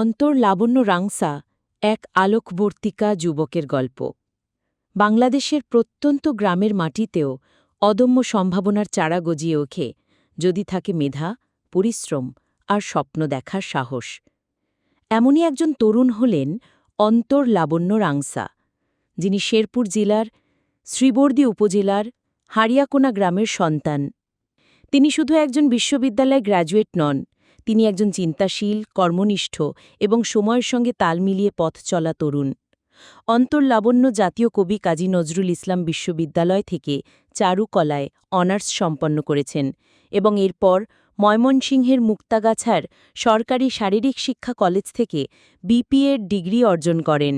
অন্তর লাবণ্য রাংসা, এক আলোকবর্তিকা যুবকের গল্প। বাংলাদেশের প্রত্যন্ত গ্রামের মাটিতেও অদম্য সম্ভাবনার চারা গজিয়ে ওঠে, যদি থাকে মেধা, পরিশ্রম আর স্বপ্ন দেখার সাহস। এমনই একজন তরুণ হলেন অন্তর লাবণ্য রাংসা, যিনি শেরপুর জেলার শ্রীবর্দী উপজেলার হারিয়াকোনা গ্রামের সন্তান। তিনি শুধু একজন বিশ্ববিদ্যালয় গ্র্যাজুয়েট নন তিনি একজন চিন্তাশীল, কর্মনিষ্ঠ এবং সময়ের সঙ্গে তাল মিলিয়ে পথ চলা তরুণ। অন্তর্লাবণ্য জাতীয় কবি কাজী নজরুল ইসলাম বিশ্ববিদ্যালয় থেকে চারুকলায় অনার্স সম্পন্ন করেছেন এবং এরপর ময়মনসিংহের মুক্তাগাছার সরকারি শারীরিক শিক্ষা কলেজ থেকে বিপিএর ডিগ্রি অর্জন করেন।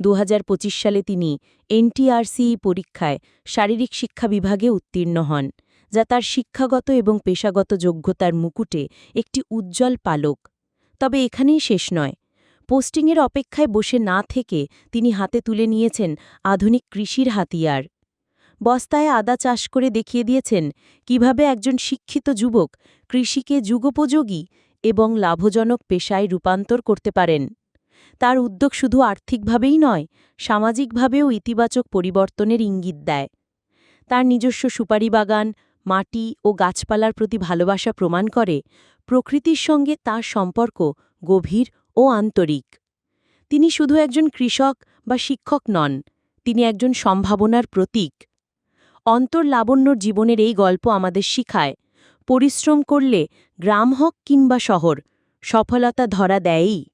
দু হাজার পঁচিশ সালে তিনি এনটিআরসিই পরীক্ষায় শারীরিক শিক্ষা বিভাগে উত্তীর্ণ হন। যা তার শিক্ষাগত এবং পেশাগত যোগ্যতার মুকুটে একটি উজ্জ্বল পালক। তবে এখানেই শেষ নয়। পোস্টিংয়ের অপেক্ষায় বসে না থেকে তিনি হাতে তুলে নিয়েছেন আধুনিক কৃষির হাতিয়ার। বস্তায় আদা চাষ করে দেখিয়ে দিয়েছেন কীভাবে একজন শিক্ষিত যুবক কৃষিকে যুগোপযোগী এবং লাভজনক পেশায় রূপান্তর করতে পারেন। তার উদ্যোগ শুধু আর্থিকভাবেই নয়, সামাজিকভাবেও ইতিবাচক পরিবর্তনের ইঙ্গিত দেয়। তার নিজস্ব সুপারি বাগান মাটি ও গাছপালার প্রতি ভালোবাসা প্রমাণ করে প্রকৃতির সঙ্গে তার সম্পর্ক গভীর ও আন্তরিক। তিনি শুধু একজন কৃষক বা শিক্ষক নন, তিনি একজন সম্ভাবনার প্রতীক। অন্তর্লাবণ্যর জীবনের এই গল্প আমাদের শিখায়, পরিশ্রম করলে গ্রাম হোক কিংবা শহর, সফলতা ধরা দেয়ই।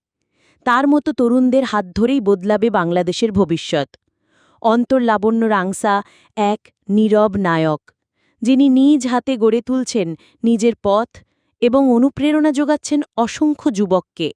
তার মতো তরুণদের হাত ধরেই বদলাবে বাংলাদেশের ভবিষ্যৎ। অন্তর্লাবণ্য রাংসা এক নীরব নায়ক। যিনি নিজ হাতে গড়ে তুলছেন নিজের পথ এবং অনুপ্রেরণা যোগাচ্ছেন অসংখ্য যুবককে।